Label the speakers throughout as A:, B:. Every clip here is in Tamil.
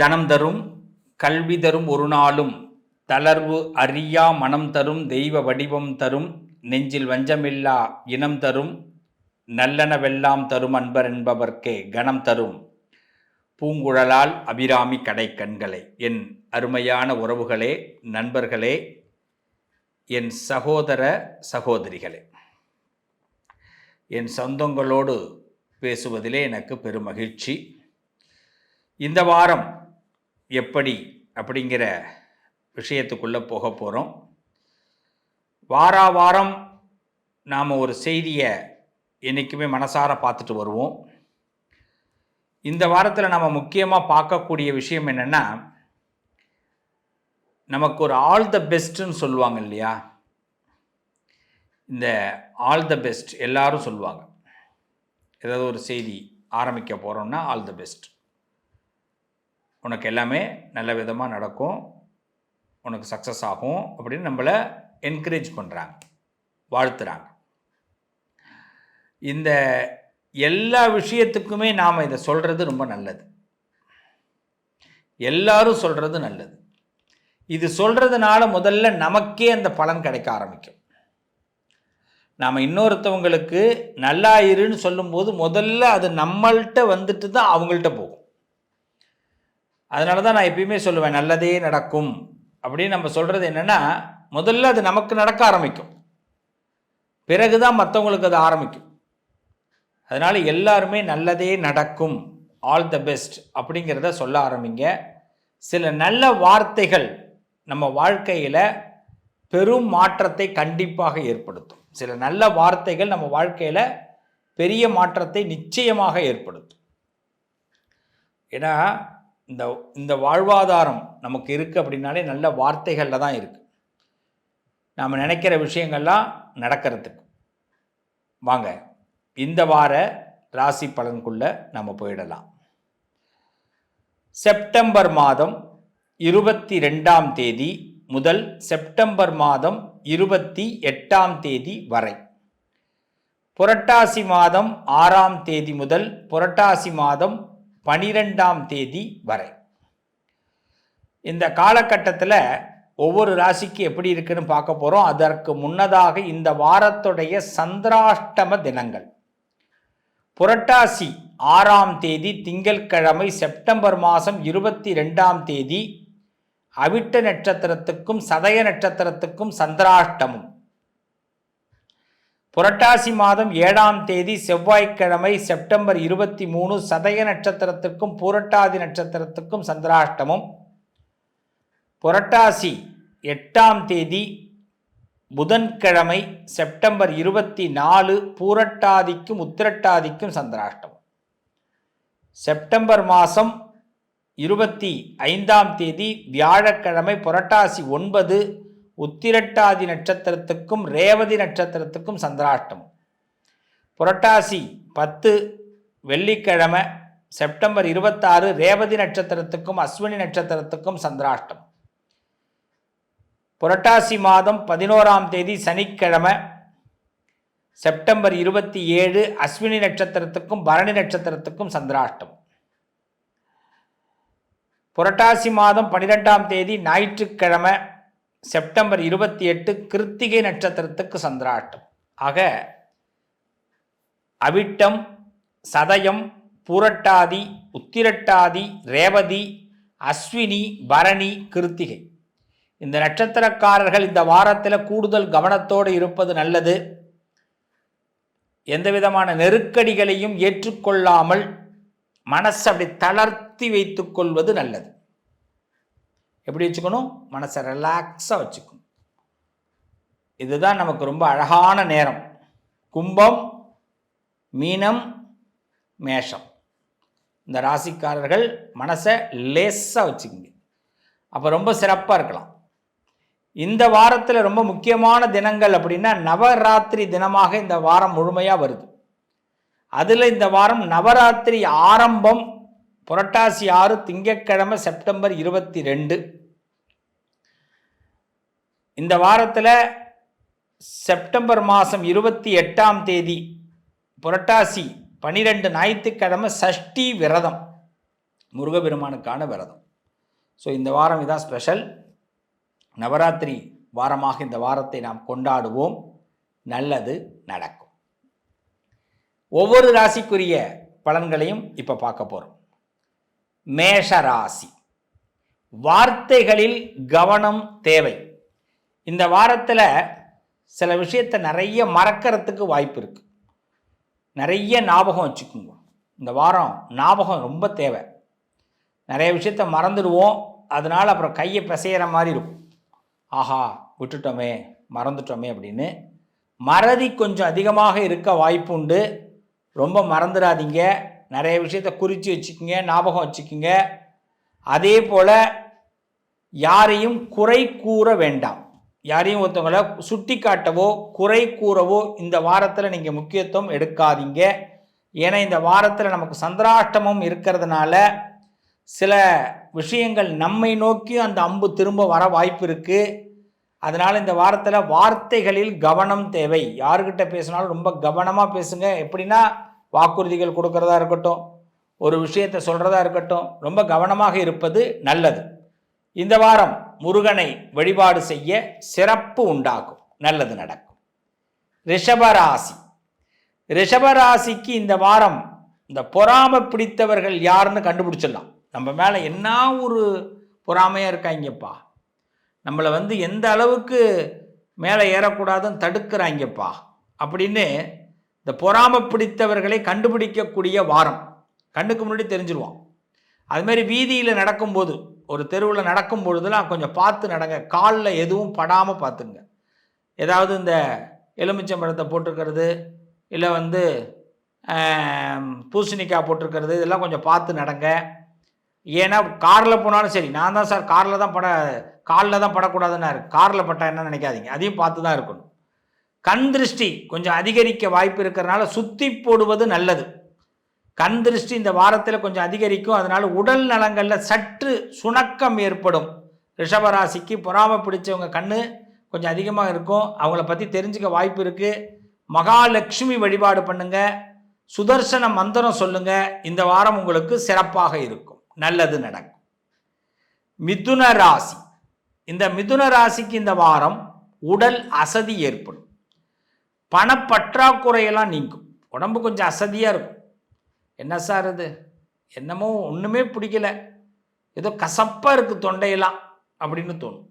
A: தனம் தரும் கல்வி தரும் ஒரு நாளும் தளர்வு அறியா மனம் தரும் தெய்வ வடிவம் தரும் நெஞ்சில் வஞ்சமில்லா இனம் தரும் நல்லனவெல்லாம் தரும் அன்பர் என்பவர்க்கே கணம் தரும். பூங்குழலால் அபிராமி கடை கண்களை. என் அருமையான உறவுகளே நண்பர்களே என் சகோதர சகோதரிகளே. என் சொந்தங்களோடு பேசுவதிலே எனக்கு பெரும் மகிழ்ச்சி இந்த வாரம் எப்படி அப்படிங்கிற விஷயத்துக்குள்ளே போக போகிறோம் வாரா வாரம் நாம் ஒரு செய்தியை என்றைக்குமே மனசார பார்த்துட்டு வருவோம். இந்த வாரத்தில் நம்ம முக்கியமாக பார்க்கக்கூடிய விஷயம் என்னென்னா நமக்கு ஒரு ஆல் த பெஸ்ட்டுன்னு சொல்லுவாங்க இல்லையா? இந்த ஆல் த பெஸ்ட் எல்லாரும் சொல்லுவாங்க. ஏதாவது ஒரு செய்தி ஆரம்பிக்க போகிறோம்னா ஆல் த பெஸ்ட். உனக்கு எல்லாமே நல்ல விதமாக நடக்கும். உனக்கு சக்ஸஸ் ஆகும் அப்படின்னு நம்மளை என்கரேஜ் பண்ணுறாங்க வாழ்த்துறாங்க. இந்த எல்லா விஷயத்துக்குமே நாம் இதை சொல்கிறது ரொம்ப நல்லது. எல்லாரும் சொல்கிறது நல்லது. இது சொல்கிறதுனால முதல்ல நமக்கே அந்த பலன் கிடைக்க ஆரம்பிக்கும். நாம் இன்னொருத்தவங்களுக்கு நல்லா இருன்னு சொல்லும்போது முதல்ல அது நம்மள்கிட்ட வந்துட்டு தான் அவங்கள்ட்ட போகும். அதனால தான் நான் எப்பயுமே சொல்லுவேன் நல்லதே நடக்கும். அப்படின்னு நம்ம சொல்கிறது என்னென்னா முதல்ல அது நமக்கு நடக்க ஆரம்பிக்கும். பிறகு தான் மற்றவங்களுக்கு அது ஆரம்பிக்கும். அதனால் எல்லாருமே நல்லதே நடக்கும். ஆல் த பெஸ்ட் அப்படிங்கிறத சொல்ல ஆரம்பிங்க. சில நல்ல வார்த்தைகள் நம்ம வாழ்க்கையில் பெரும் மாற்றத்தை கண்டிப்பாக ஏற்படுத்தும். சில நல்ல வார்த்தைகள் நம்ம வாழ்க்கையில் பெரிய மாற்றத்தை நிச்சயமாக ஏற்படுத்தும். ஏன்னா இந்த இந்த வாழ்வாதாரம் நமக்கு இருக்குது அப்படின்னாலே நல்ல வார்த்தைகளில் தான் இருக்குது நாம் நினைக்கிற விஷயங்கள்லாம் நடக்கிறதுக்கு. வாங்க இந்த வார ராசி பலன்குள்ளே நம்ம போயிடலாம். செப்டம்பர் மாதம் இருபத்தி ரெண்டாம் தேதி முதல் செப்டம்பர் மாதம் இருபத்தி எட்டாம் தேதி வரை. புரட்டாசி மாதம் ஆறாம் தேதி முதல் புரட்டாசி மாதம் பனிரெண்டாம் தேதி வரை. இந்த காலகட்டத்தில் ஒவ்வொரு ராசிக்கு எப்படி இருக்குன்னு பார்க்க போகிறோம் அதற்கு முன்னதாக இந்த வாரத்துடைய சந்திராஷ்டம தினங்கள். புரட்டாசி ஆறாம் தேதி திங்கட்கிழமை செப்டம்பர் மாதம் இருபத்தி ரெண்டாம் தேதி அவிட்ட நட்சத்திரத்துக்கும் சதய நட்சத்திரத்துக்கும் சந்திராஷ்டமம். புரட்டாசி மாதம் ஏழாம் தேதி செவ்வாய்க்கிழமை செப்டம்பர் இருபத்தி மூணு சதய நட்சத்திரத்துக்கும் பூரட்டாதி நட்சத்திரத்துக்கும் சந்திராஷ்டமம். புரட்டாசி எட்டாம் தேதி புதன்கிழமை செப்டம்பர் இருபத்தி நாலு பூரட்டாதிக்கும் உத்திரட்டாதிக்கும் சந்திராஷ்டமம். செப்டம்பர் மாதம் இருபத்தி ஐந்தாம் தேதி வியாழக்கிழமை புரட்டாசி ஒன்பது உத்திரட்டாதி நட்சத்திரத்துக்கும் ரேவதி நட்சத்திரத்துக்கும் சந்திராஷ்டமம். புரட்டாசி பத்து வெள்ளிக்கிழமை செப்டம்பர் இருபத்தாறு ரேவதி நட்சத்திரத்துக்கும் அஸ்வினி நட்சத்திரத்துக்கும் சந்திராஷ்டம் புரட்டாசி மாதம் பதினோராம் தேதி சனிக்கிழமை செப்டம்பர் இருபத்தி ஏழு அஸ்வினி நட்சத்திரத்துக்கும் பரணி நட்சத்திரத்துக்கும் சந்திராஷ்டம் புரட்டாசி மாதம் பன்னிரெண்டாம் தேதி ஞாயிற்றுக்கிழமை செப்டம்பர் இருபத்தி எட்டு கிருத்திகை நட்சத்திரத்துக்கு சந்திராட்டம். ஆக அவிட்டம் சதயம் பூரட்டாதி உத்திரட்டாதி ரேவதி அஸ்வினி பரணி கிருத்திகை. இந்த நட்சத்திரக்காரர்கள் இந்த வாரத்தில் கூடுதல் கவனத்தோடு இருப்பது நல்லது. எந்த விதமான நெருக்கடிகளையும் ஏற்றுக்கொள்ளாமல் மனசை அப்படி தளர்த்தி வைத்துக்கொள்வது நல்லது. எப்படி வச்சுக்கணும்? மனசை ரிலாக்ஸாக வச்சுக்கணும். இதுதான் நமக்கு ரொம்ப அழகான நேரம். கும்பம் மீனம் மேஷம். இந்த ராசிக்காரர்கள் மனசை லேஸாக வச்சுக்கோங்க. அப்போ ரொம்ப சிறப்பாக இருக்கலாம். இந்த வாரத்தில் ரொம்ப முக்கியமான தினங்கள் அப்படின்னா நவராத்திரி தினமாக இந்த வாரம் முழுமையாக வருது. அதில் இந்த வாரம் நவராத்திரி ஆரம்பம் புரட்டாசி ஆறு திங்கட்கிழமை செப்டம்பர் இருபத்தி ரெண்டு இந்த வாரத்தில் செப்டம்பர் மாதம் இருபத்தி எட்டாம் தேதி புரட்டாசி பனிரெண்டு ஞாயிற்றுக்கிழமை சஷ்டி விரதம் முருகபெருமானுக்கான விரதம். ஸோ இந்த வாரம் இதான் ஸ்பெஷல் நவராத்திரி வாரமாக இந்த வாரத்தை நாம் கொண்டாடுவோம். நல்லது நடக்கும். ஒவ்வொரு ராசிக்குரிய பலன்களையும் இப்போ பார்க்க போகிறோம் மேஷ ராசி வார்த்தைகளில் கவனம் தேவை. இந்த வாரத்தில் சில விஷயத்தை நிறைய மறக்கிறதுக்கு வாய்ப்பு இருக்குது நிறைய ஞாபகம் வச்சுக்கோங்க. இந்த வாரம் ஞாபகம் ரொம்ப தேவை. நிறைய விஷயத்த மறந்துடுவோம். அதனால் அப்புறம் கையை பிசையிற மாதிரி இருக்கும். ஆஹா விட்டுட்டோமே மறந்துட்டோமே அப்படின்னு. மறதி கொஞ்சம் அதிகமாக இருக்க வாய்ப்பு உண்டு. ரொம்ப மறந்துடாதீங்க. நிறைய விஷயத்த குறித்து வச்சுக்கோங்க ஞாபகம் வச்சுக்கோங்க. அதே போல் யாரையும் குறை கூற வேண்டாம். யாரையும் ஒருத்தவங்களை சுட்டி காட்டவோ குறை கூறவோ இந்த வாரத்தில் நீங்கள் முக்கியத்துவம் எடுக்காதீங்க. ஏன்னா இந்த வாரத்தில் நமக்கு சந்திராஷ்டமம் இருக்கிறதுனால சில விஷயங்கள் நம்மை நோக்கி அந்த அம்பு திரும்ப வர வாய்ப்பு இருக்குது அதனால் இந்த வாரத்தில் வார்த்தைகளில் கவனம் தேவை. யாருக்கிட்ட பேசினாலும் ரொம்ப கவனமாக பேசுங்க. எப்படின்னா வாக்குறுதிகள் கொடுக்கறதா இருக்கட்டும் ஒரு விஷயத்தை சொல்கிறதா இருக்கட்டும் ரொம்ப கவனமாக இருப்பது நல்லது. இந்த வாரம் முருகனை வழிபாடு செய்ய சிறப்பு உண்டாகும். நல்லது நடக்கும். ரிஷபராசி ரிஷபராசிக்கு இந்த வாரம் இந்த பொறாமை பிடித்தவர்கள் யாருன்னு கண்டுபிடிச்சிடலாம். நம்ம மேலே என்ன ஒரு பொறாமையாக இருக்காங்கப்பா. நம்மளை வந்து எந்த அளவுக்கு மேலே ஏறக்கூடாதுன்னு தடுக்கிறாங்கப்பா. அப்படின்னு இந்த பொறாமை பிடித்தவர்களை கண்டுபிடிக்கக்கூடிய வாரம். கண்ணுக்கு முன்னாடி தெரிஞ்சிருவான். அதுமாரி வீதியில் நடக்கும்போது ஒரு தெருவில் நடக்கும் பொழுதுலாம் கொஞ்சம் பார்த்து நடங்க. காலில் எதுவும் படாமல் பார்த்துங்க. ஏதாவது இந்த எலுமிச்சம்பழத்தை போட்டிருக்கிறது இல்லை வந்து பூசணிக்காய் போட்டிருக்கிறது இதெல்லாம் கொஞ்சம் பார்த்து நடங்க. ஏன்னா காரில் போனாலும் சரி நான் தான் சார் காரில் தான் பட காலில் தான் படக்கூடாதுன்னு காரில் பட்டா என்ன நினைக்காதீங்க. அதையும் பார்த்து தான் இருக்கணும். கண் திருஷ்டி கொஞ்சம் அதிகரிக்க வாய்ப்பு இருக்கிறனால சுத்தி போடுவது நல்லது. கண் திருஷ்டி இந்த வாரத்தில் கொஞ்சம் அதிகரிக்கும். அதனால் உடல் நலங்களில் சற்று சுணக்கம் ஏற்படும். ரிஷபராசிக்கு பொறாம பிடிச்சவங்க கண் கொஞ்சம் அதிகமாக இருக்கும். அவங்கள பற்றி தெரிஞ்சுக்க வாய்ப்பு இருக்குது மகாலட்சுமி வழிபாடு பண்ணுங்க. சுதர்சன மந்திரம் சொல்லுங்க. இந்த வாரம் உங்களுக்கு சிறப்பாக இருக்கும். நல்லது நடக்கும். மிதுன ராசி. இந்த மிதுன ராசிக்கு இந்த வாரம் உடல் அசதி ஏற்படும். பணப்பற்றாக்குறையெல்லாம் நீங்கும். உடம்பு கொஞ்சம் அசதியாக இருக்கும். என்ன சார் இது? என்னமோ ஒன்றுமே பிடிக்கல. ஏதோ கசப்பாக இருக்குது தொண்டையெல்லாம் அப்படின்னு தோணும்.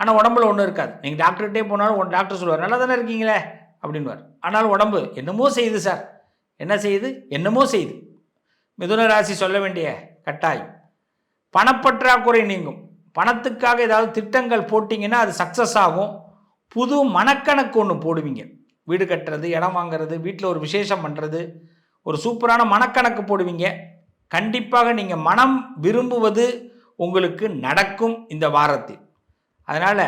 A: ஆனால் உடம்புல ஒன்றும் இருக்காது. நீங்கள் டாக்டர்கிட்டே போனாலும் உன் டாக்டர் சொல்லுவார் நல்லா தானே இருக்கீங்களே? அப்படின்வார் ஆனால் உடம்பு என்னமோ செய்யுது சார். என்ன செய்யுது? என்னமோ செய்யுது. மிதுன ராசி சொல்ல வேண்டிய கட்டாயம். பணப்பற்றாக்குறை நீங்கும். பணத்துக்காக ஏதாவது திட்டங்கள் போட்டிங்கன்னா அது சக்ஸஸ் ஆகும். புது மனக்கணக்கு ஒன்று போடுவீங்க. வீடு கட்டுறது இடம் வாங்குறது வீட்டில் ஒரு விசேஷம் பண்ணுறது ஒரு சூப்பரான மனக்கணக்கு போடுவீங்க. கண்டிப்பாக நீங்கள் மனம் விரும்புவது உங்களுக்கு நடக்கும் இந்த வாரத்தில். அதனால்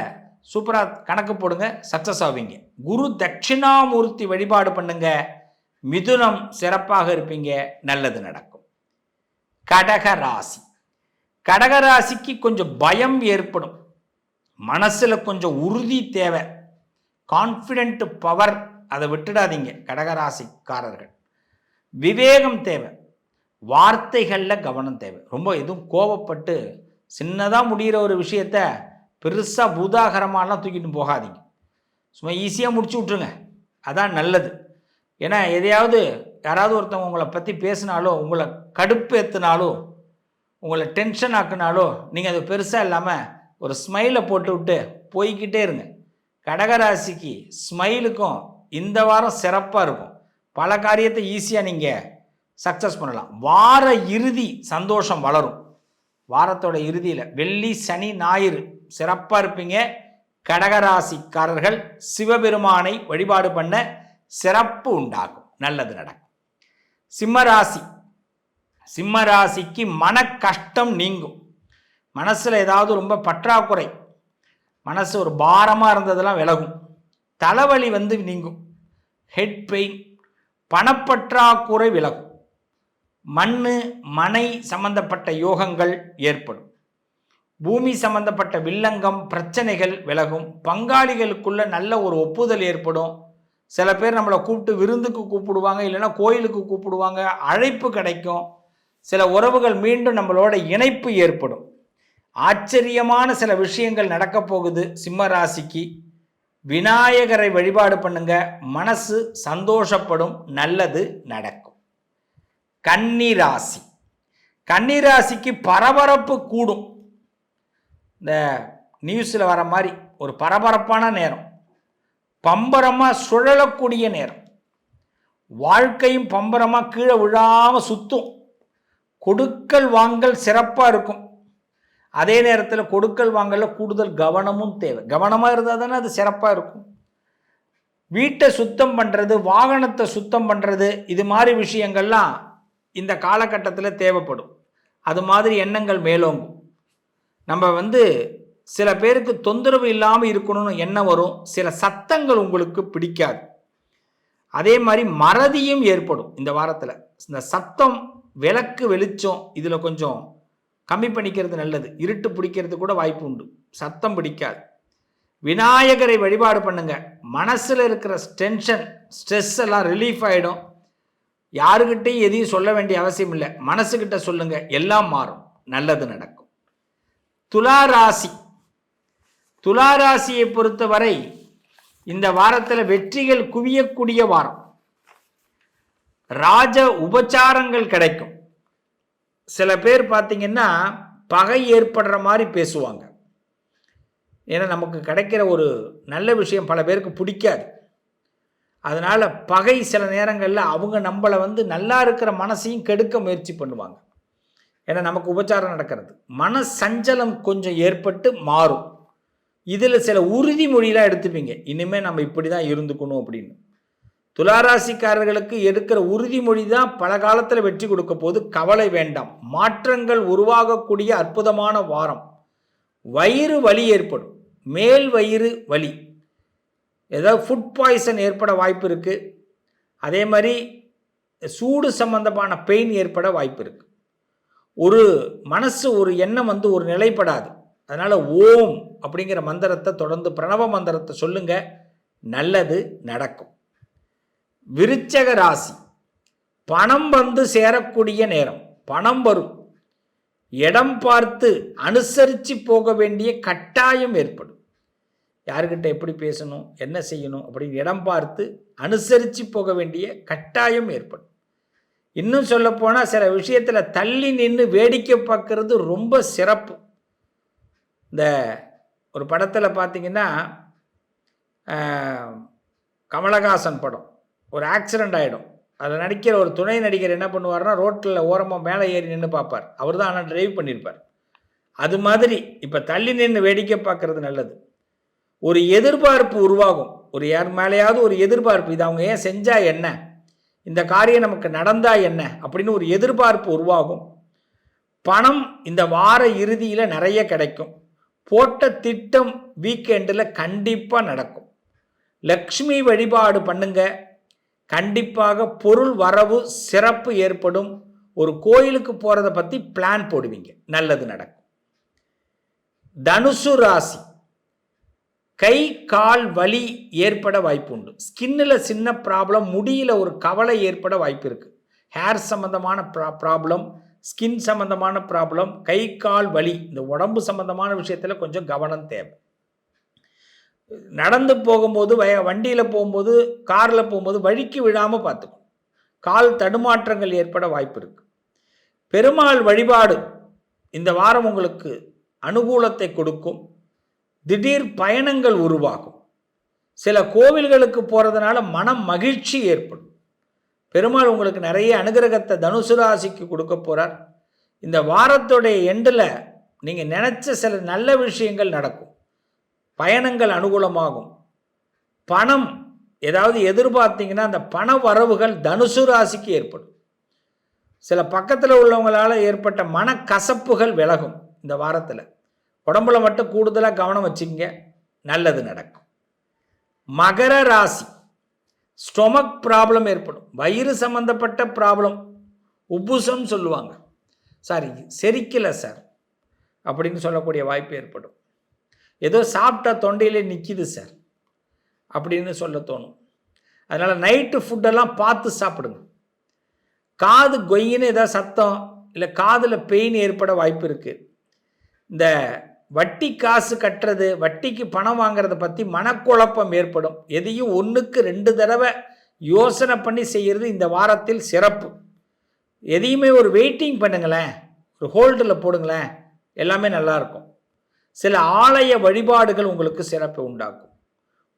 A: சூப்பராக கணக்கு போடுங்க சக்ஸஸ் ஆவீங்க. குரு தட்சிணாமூர்த்தி வழிபாடு பண்ணுங்க. மிதுனம் சிறப்பாக இருப்பீங்க நல்லது நடக்கும். கடக ராசி. கடக ராசிக்கு கொஞ்சம் பயம் ஏற்படும். மனசில் கொஞ்சம் உறுதி தேவை. கான்ஃபிடென்ட் பவர் அதை விட்டுடாதீங்க கடகராசிக்காரர்கள். விவேகம் தேவை. வார்த்தைகளில் கவனம் தேவை. ரொம்ப எதுவும் கோபப்பட்டு சின்னதாக முடிகிற ஒரு விஷயத்த பெருசாக பூதாகரமாலாம் தூக்கிட்டு போகாதீங்க. சும்மா ஈஸியாக முடிச்சு விட்ருங்க அதான் நல்லது. ஏன்னா எதையாவது யாராவது ஒருத்தவங்க உங்களை பற்றி பேசினாலோ உங்களை கடுப்பு ஏற்றுனாலோ உங்களை டென்ஷன் ஆக்குனாலோ நீங்கள் அது பெருசாக இல்லாமல் ஒரு ஸ்மைலை போட்டு விட்டு போய்கிட்டே இருங்க. கடகராசிக்கு ஸ்மைலுக்கும் இந்த வாரம் சிறப்பாக இருக்கும். பல காரியத்தை ஈஸியாக நீங்கள் சக்ஸஸ் பண்ணலாம். வார இறுதி சந்தோஷம் வளரும். வாரத்தோட இறுதியில் வெள்ளி சனி ஞாயிறு சிறப்பாக இருப்பீங்க. கடகராசிக்காரர்கள் சிவபெருமானை வழிபாடு பண்ண சிறப்பு உண்டாகும். நல்லது நடக்கும். சிம்மராசி சிம்மராசிக்கு மன கஷ்டம் நீங்கும். மனசில் ஏதாவது ரொம்ப பற்றாக்குறை. மனசு ஒரு பாரமாக இருந்ததெல்லாம் விலகும். தலைவலி வந்து நீங்கும். ஹெட் பெயின் பணப்பற்றாக்குறை விலகும். மண் மனை சம்பந்தப்பட்ட யோகங்கள் ஏற்படும். பூமி சம்பந்தப்பட்ட வில்லங்கம் பிரச்சனைகள் விலகும். பங்காளிகளுக்குள்ள நல்ல ஒரு ஒப்புதல் ஏற்படும். சில பேர் நம்மளை கூப்பிட்டு விருந்துக்கு கூப்பிடுவாங்க இல்லைன்னா கோயிலுக்கு கூப்பிடுவாங்க அழைப்பு கிடைக்கும். சில உறவுகள் மீண்டும் நம்மளோட இணைப்பு ஏற்படும். ஆச்சரியமான சில விஷயங்கள் நடக்கப் போகுது சிம்ம ராசிக்கு. விநாயகரை வழிபாடு பண்ணுங்க. மனசு சந்தோஷப்படும். நல்லது நடக்கும். கன்னிராசி. கன்னிராசிக்கு ராசிக்கு பரபரப்பு கூடும். இந்த நியூஸில் வர மாதிரி ஒரு பரபரப்பான நேரம். பம்பரமாக சுழலக்கூடிய நேரம். வாழ்க்கையும் பம்பரமாக கீழே விழாமல் சுத்தும். கொடுக்கல் வாங்கல் சிறப்பாக இருக்கும். அதே நேரத்தில் கொடுக்கல் வாங்கல கூடுதல் கவனமும் தேவை. கவனமாக இருந்தால் தானே அது சிறப்பாக இருக்கும். வீட்டை சுத்தம் பண்ணுறது வாகனத்தை சுத்தம் பண்ணுறது இது மாதிரி விஷயங்கள்லாம் இந்த காலகட்டத்தில் தேவைப்படும். அது மாதிரி எண்ணங்கள் மேலோங்கும். நம்ம வந்து சில பேருக்கு தொந்தரவு இல்லாமல் இருக்கணும்னு எண்ணம் வரும். சில சத்தங்கள் உங்களுக்கு பிடிக்காது. அதே மாதிரி மறதியும் ஏற்படும் இந்த வாரத்தில். இந்த சத்தம் விளக்கு வெளிச்சம் இதில் கொஞ்சம் கம்மி பண்ணிக்கிறது நல்லது. இருட்டு பிடிக்கிறது கூட வாய்ப்பு உண்டு. சத்தம் பிடிக்காது. விநாயகரை வழிபாடு பண்ணுங்க. மனசில் இருக்கிற டென்ஷன் ஸ்ட்ரெஸ் எல்லாம் ரிலீஃப் ஆகிடும் யாருக்கிட்டையும் எதையும் சொல்ல வேண்டிய அவசியம் இல்லை. மனசுக்கிட்ட சொல்லுங்க. எல்லாம் மாறும். நல்லது நடக்கும். துலா ராசி. துலா ராசியை பொறுத்தவரை இந்த வாரத்தில் வெற்றிகள் குவியக்கூடிய வாரம். ராஜ உபச்சாரங்கள் கிடைக்கும். சில பேர் பார்த்தீங்கன்னா பகை ஏற்படுற மாதிரி பேசுவாங்க. ஏன்னா நமக்கு கிடைக்கிற ஒரு நல்ல விஷயம் பல பேருக்கு பிடிக்காது. அதனால் பகை சில நேரங்களில் அவங்க நம்மளை வந்து நல்லா இருக்கிற மனசையும் கெடுக்க முயற்சி பண்ணுவாங்க. ஏன்னா நமக்கு உபச்சாரம் நடக்கிறது. மன சஞ்சலம் கொஞ்சம் ஏற்பட்டு மாறும். இதில் சில உறுதிமொழியெலாம் எடுத்துப்பீங்க. இனிமேல் நம்ம இப்படி தான் இருந்துக்கணும் அப்படின்னு. துளாராசிக்காரர்களுக்கு எடுக்கிற உறுதிமொழி தான் பல காலத்தில் வெற்றி கொடுக்க போது கவலை வேண்டாம். மாற்றங்கள் உருவாகக்கூடிய அற்புதமான வாரம். வயிறு வலி ஏற்படும். மேல் வயிறு வலி. ஏதாவது ஃபுட் பாய்சன் ஏற்பட வாய்ப்பு இருக்குது அதே மாதிரி சூடு சம்பந்தமான பெயின் ஏற்பட வாய்ப்பு இருக்குது ஒரு மனசு ஒரு எண்ணம் வந்து ஒரு நிலைப்படாது. அதனால் ஓம் அப்படிங்கிற மந்திரத்தை தொடர்ந்து பிரணவ மந்திரத்தை சொல்லுங்கள் நல்லது நடக்கும். விருச்சக ராசி. பணம் வந்து சேரக்கூடிய நேரம். பணம் வரும். இடம் பார்த்து அனுசரித்து போக வேண்டிய கட்டாயம் ஏற்படும். யாருக்கிட்ட எப்படி பேசணும் என்ன செய்யணும் அப்படின்னு இடம் பார்த்து அனுசரித்து போக வேண்டிய கட்டாயம் ஏற்படும். இன்னும் சொல்லப்போனால் சில விஷயத்தில் தள்ளி நின்று வேடிக்கை பார்க்கறது ரொம்ப சிறப்பு. இந்த ஒரு படத்தில் பார்த்தீங்கன்னா கமலஹாசன் படம். ஒரு ஆக்சிடெண்ட் ஆகிடும் அதில் நடிக்கிற ஒரு துணை நடிகர் என்ன பண்ணுவார்னா ரோட்டில் ஓரமாக மேலே ஏறி நின்று பார்ப்பார். அவர் தான் ஆனால் டிரைவ் பண்ணியிருப்பார் அது மாதிரி இப்போ தள்ளி நின்று வேடிக்கை பார்க்குறது நல்லது. ஒரு எதிர்பார்ப்பு உருவாகும். ஒரு யார் மேலேயாவது ஒரு எதிர்பார்ப்பு இது அவங்க ஏன் செஞ்சால் என்ன? இந்த காரியம் நமக்கு நடந்தால் என்ன? அப்படின்னு ஒரு எதிர்பார்ப்பு உருவாகும். பணம் இந்த வார இறுதியில் நிறைய கிடைக்கும். போட்ட திட்டம் வீக்கெண்டில் கண்டிப்பாக நடக்கும். லக்ஷ்மி வழிபாடு பண்ணுங்கள் கண்டிப்பாக பொருள் வரவு சிறப்பு ஏற்படும். ஒரு கோயிலுக்கு போகிறத பற்றி பிளான் போடுவீங்க. நல்லது நடக்கும். தனுசு ராசி. கை கால் வலி ஏற்பட வாய்ப்பு உண்டு ஸ்கின்னில் சின்ன ப்ராப்ளம் முடியில் ஒரு கவலை ஏற்பட வாய்ப்பு இருக்குது ஹேர் சம்மந்தமான ப்ரா ப்ராப்ளம் ஸ்கின் சம்மந்தமான ப்ராப்ளம் கை கால் வலி இந்த உடம்பு சம்மந்தமான விஷயத்தில் கொஞ்சம் கவனம் தேவை. நடந்து போகும்போது வய வண்டியில் போகும்போது காரில் போகும்போது வழிக்கு விழாமல் பார்த்துக்கணும். கால் தடுமாற்றங்கள் ஏற்பட வாய்ப்பு இருக்குது பெருமாள் வழிபாடு இந்த வாரம் உங்களுக்கு அனுகூலத்தை கொடுக்கும். திடீர் பயணங்கள் உருவாகும். சில கோவில்களுக்கு போகிறதுனால மனம் மகிழ்ச்சி ஏற்படும். பெருமாள் உங்களுக்கு நிறைய அனுகிரகத்தை தனுசு ராசிக்கு கொடுக்க போகிறார் இந்த வாரத்துடைய எண்டில் நீங்கள் நினச்ச சில நல்ல விஷயங்கள் நடக்கும். பயணங்கள் அனுகூலமாகும். பணம் ஏதாவது எதிர்பார்த்தீங்கன்னா அந்த பண வரவுகள் தனுசு ராசிக்கு ஏற்படும். சில பக்கத்தில் உள்ளவங்களால் ஏற்பட்ட மனக்கசப்புகள் விலகும் இந்த வாரத்தில். உடம்புல மட்டும் கூடுதலாக கவனம் வச்சுங்க நல்லது நடக்கும். மகர ராசி ஸ்டொமக் ப்ராப்ளம் ஏற்படும். வயிறு சம்மந்தப்பட்ட ப்ராப்ளம் உப்புசம் சொல்லுவாங்க. சாரி செரிக்கலை சார் அப்படின்னு சொல்லக்கூடிய வாய்ப்பு ஏற்படும். ஏதோ சாப்பிட்டா தொண்டையிலே நிற்கிது சார் அப்படின்னு சொல்ல தோணும். அதனால் நைட்டு ஃபுட்டெல்லாம் பார்த்து சாப்பிடுங்க. காது கொய்யின்னு ஏதாவது சத்தம் இல்லை காதில் பெயின் ஏற்பட வாய்ப்பு இருக்குது இந்த வட்டி காசு கட்டுறது வட்டிக்கு பணம் வாங்குறத பற்றி மனக்குழப்பம் ஏற்படும். எதையும் ஒன்றுக்கு ரெண்டு தடவை யோசனை பண்ணி செய்கிறது இந்த வாரத்தில் சிறப்பு. எதையுமே ஒரு வெயிட்டிங் பண்ணுங்களேன். ஒரு ஹோல்டில் போடுங்களேன். எல்லாமே நல்லாயிருக்கும் சில ஆலய வழிபாடுகள் உங்களுக்கு சிறப்பை உண்டாக்கும்.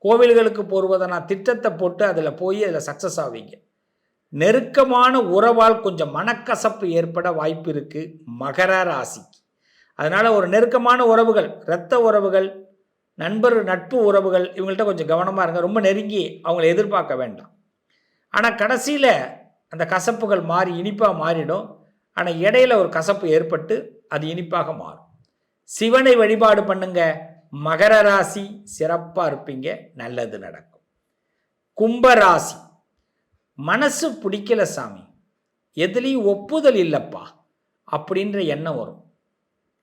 A: கோவில்களுக்கு போடுவதனா நான் திட்டத்தை போட்டு அதில் போய் அதில் சக்ஸஸ் ஆவீங்க. நெருக்கமான உறவால் கொஞ்சம் மனக்கசப்பு ஏற்பட வாய்ப்பு இருக்குது மகர ராசிக்கு. அதனால் ஒரு நெருக்கமான உறவுகள் இரத்த உறவுகள் நண்பர் நட்பு உறவுகள் இவங்கள்ட்ட கொஞ்சம் கவனமாக இருங்க. ரொம்ப நெருங்கி அவங்கள எதிர்பார்க்க வேண்டாம். ஆனால் கடைசியில் அந்த கசப்புகள் மாறி இனிப்பாக மாறிடும். ஆனால் இடையில ஒரு கசப்பு ஏற்பட்டு அது இனிப்பாக மாறும். சிவனை வழிபாடு பண்ணுங்க. மகர ராசி சிறப்பாக இருப்பீங்க. நல்லது நடக்கும். கும்பராசி மனசு பிடிக்கல சாமி. எதுலேயும் ஒப்புதல் இல்லைப்பா. அப்படின்ற எண்ணம் வரும்.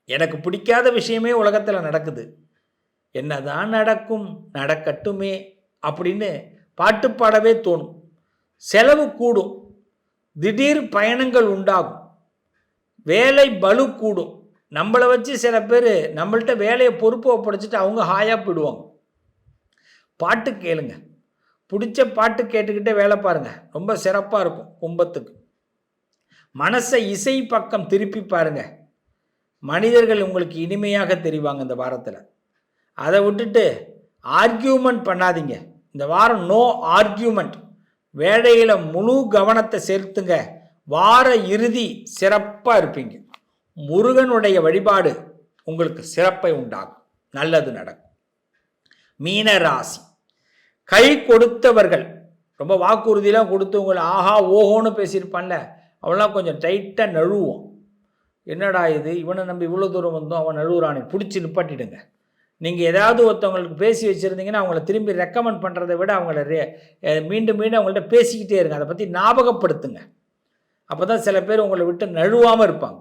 A: எனக்கு பிடிக்காத விஷயமே உலகத்தில் நடக்குது. என்னதான் நடக்கும் நடக்கட்டுமே அப்படின்னு பாட்டு பாடவே தோணும். செலவு கூடும். திடீர் பயணங்கள் உண்டாகும். வேலை பலு கூடும். நம்மளை வச்சு சில பேர் நம்மள்ட்ட வேலையை பொறுப்பு ஒப்படைச்சிட்டு அவங்க ஹாயாக போயிடுவாங்க. பாட்டு கேளுங்க. பிடிச்ச பாட்டு கேட்டுக்கிட்டே வேலை பாருங்கள் ரொம்ப சிறப்பாக இருக்கும் கும்பத்துக்கு. மனசை இசை பக்கம் திருப்பி பாருங்கள் மனிதர்கள் உங்களுக்கு இனிமையாக தெரிவாங்க இந்த வாரத்தில். அதை விட்டுட்டு ஆர்கியூமெண்ட் பண்ணாதீங்க. இந்த வாரம் நோ ஆர்கியூமெண்ட் வேலையில் முழு கவனத்தை செலுத்துங்க. வார இறுதி சிறப்பாக இருப்பீங்க. முருகனுடைய வழிபாடு உங்களுக்கு சிறப்பை உண்டாகும் நல்லது நடக்கும். மீன ராசி கை கொடுத்தவர்கள் ரொம்ப வாக்குறுதியெலாம் கொடுத்து உங்களை ஆஹா ஓஹோன்னு பேசியிருப்பான்ல அவெல்லாம் கொஞ்சம் டைட்டாக நழுவோம் என்னடா இது? இவனை நம்பி இவ்வளோ தூரம் வந்தோம் அவன் நழுவுறானே. பிடிச்சி நிப்பாட்டிடுங்க. நீங்கள் ஏதாவது ஒருத்தவங்களுக்கு பேசி வச்சுருந்தீங்கன்னா அவங்கள திரும்பி ரெக்கமெண்ட் பண்ணுறதை விட அவங்கள ரே மீண்டும் மீண்டும் அவங்கள்ட்ட பேசிக்கிட்டே இருங்க. அதை பற்றி ஞாபகப்படுத்துங்க. அப்போ தான் சில பேர் உங்களை விட்டு நழுவாமல் இருப்பாங்க.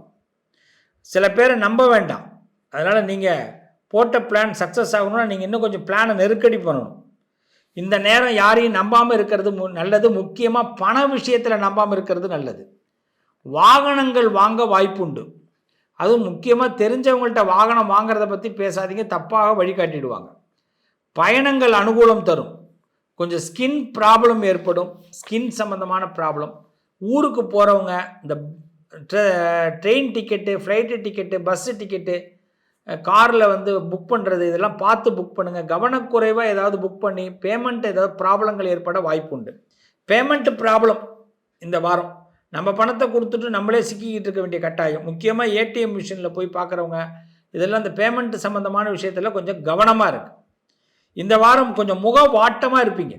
A: சில பேரை நம்ப வேண்டாம். அதனால் நீங்கள் போட்ட பிளான் சக்ஸஸ் ஆகணும்னா நீங்கள் இன்னும் கொஞ்சம் பிளானை நெருக்கடி பண்ணணும். இந்த நேரம் யாரையும் நம்பாமல் இருக்கிறது மு நல்லது. முக்கியமாக பண விஷயத்தில் நம்பாமல் இருக்கிறது நல்லது. வாகனங்கள் வாங்க வாய்ப்புண்டு. அதுவும் முக்கியமாக தெரிஞ்சவங்கள்ட்ட வாகனம் வாங்குறத பற்றி பேசாதீங்க. தப்பாக வழிகாட்டிடுவாங்க. பயணங்கள் அனுகூலம் தரும். கொஞ்சம் ஸ்கின் ப்ராப்ளம் ஏற்படும். ஸ்கின் சம்மந்தமான ப்ராப்ளம் ஊருக்கு போகிறவங்க இந்த train ticket flight ticket bus ticket காரில் வந்து புக் பண்ணுறது இதெல்லாம் பார்த்து புக் பண்ணுங்கள் கவனக்குறைவாக ஏதாவது புக் பண்ணி பேமெண்ட் ஏதாவது ப்ராப்ளங்கள் ஏற்பட வாய்ப்பு உண்டு. பேமெண்ட்டு ப்ராப்ளம் இந்த வாரம். நம்ம பணத்தை கொடுத்துட்டு நம்மளே சிக்கிக்கிட்டு இருக்க வேண்டிய கட்டாயம். முக்கியமாக ஏடிஎம் மிஷினில் போய் பார்க்குறவங்க இதெல்லாம் இந்த பேமெண்ட் சம்மந்தமான விஷயத்தில் கொஞ்சம் கவனமாக இருக்குது இந்த வாரம் கொஞ்சம் முக வாட்டமாக இருப்பீங்க.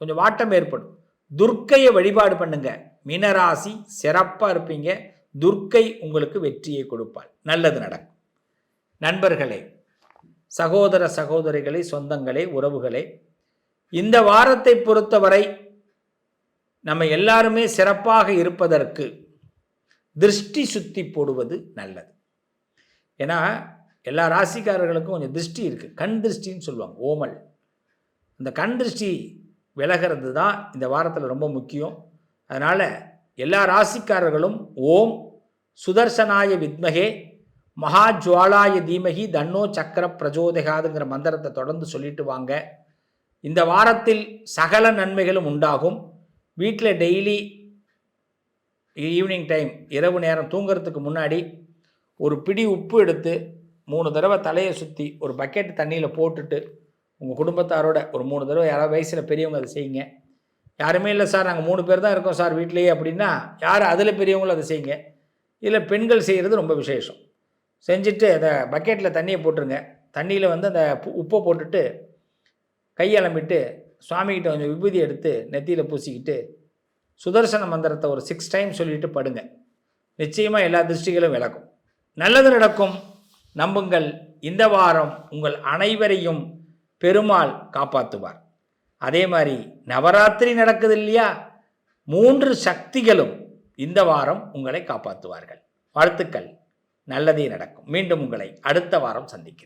A: கொஞ்சம் வாட்டம் ஏற்படும். துர்க்கையை வழிபாடு பண்ணுங்கள் மீனராசி சிறப்பாக இருப்பீங்க. துர்க்கை உங்களுக்கு வெற்றியை கொடுப்பாள். நல்லது நடக்கும். நண்பர்களே சகோதர சகோதரிகளை சொந்தங்களே உறவுகளே இந்த வாரத்தை பொறுத்தவரை நம்ம எல்லாருமே சிறப்பாக இருப்பதற்கு திருஷ்டி சுத்தி போடுவது நல்லது. ஏன்னா எல்லா ராசிக்காரர்களுக்கும் கொஞ்சம் திருஷ்டி இருக்குது கண் திருஷ்டின்னு சொல்லுவாங்க ஓமல். அந்த கண் திருஷ்டி விலகிறது தான் இந்த வாரத்தில் ரொம்ப முக்கியம். அதனால் எல்லா ராசிக்காரர்களும் ஓம் சுதர்சனாய வித்மகே மகாஜுவாலாய தீமகி தன்னோ சக்கர பிரஜோதகாதுங்கிற மந்திரத்தை தொடர்ந்து சொல்லிட்டு வாங்க. இந்த வாரத்தில் சகல நன்மைகளும் உண்டாகும். வீட்டில் டெய்லி ஈவினிங் டைம் இரவு நேரம் தூங்குறதுக்கு முன்னாடி ஒரு பிடி உப்பு எடுத்து மூணு தடவை தலையை சுற்றி ஒரு பக்கெட் தண்ணியில் போட்டுட்டு உங்கள் குடும்பத்தாரோட ஒரு மூணு தடவை யாராவது வயசில் பெரியவங்க அதை செய்யுங்க. யாருமே இல்லை சார் நாங்கள் மூணு பேர் தான் இருக்கோம் சார் வீட்லேயே அப்படின்னா யார் அதில் பெரியவங்களும் அதை செய்யுங்க. இதில் பெண்கள் செய்கிறது ரொம்ப விசேஷம். செஞ்சுட்டு அதை பக்கெட்டில் தண்ணியை போட்டுருங்க. தண்ணியில் வந்து அந்த உப்பை போட்டுட்டு கையளம்பிட்டு சுவாமிகிட்ட கொஞ்சம் விபூதி எடுத்து நெத்தியில் பூசிக்கிட்டு சுதர்சன மந்திரத்தை ஒரு சிக்ஸ் டைம் சொல்லிட்டு படுங்க. நிச்சயமாக எல்லா திருஷ்டிகளும் விளக்கும். நல்லது நடக்கும். நம்புங்கள். இந்த வாரம் உங்கள் அனைவரையும் பெருமாள் காப்பாற்றுவார். அதே மாதிரி நவராத்திரி நடக்குது இல்லையா? மூன்று சக்திகளும் இந்த வாரம் உங்களை காப்பாற்றுவார்கள். வாழ்த்துக்கள். நல்லதே நடக்கும். மீண்டும் உங்களை அடுத்த வாரம் சந்திக்கிறேன்.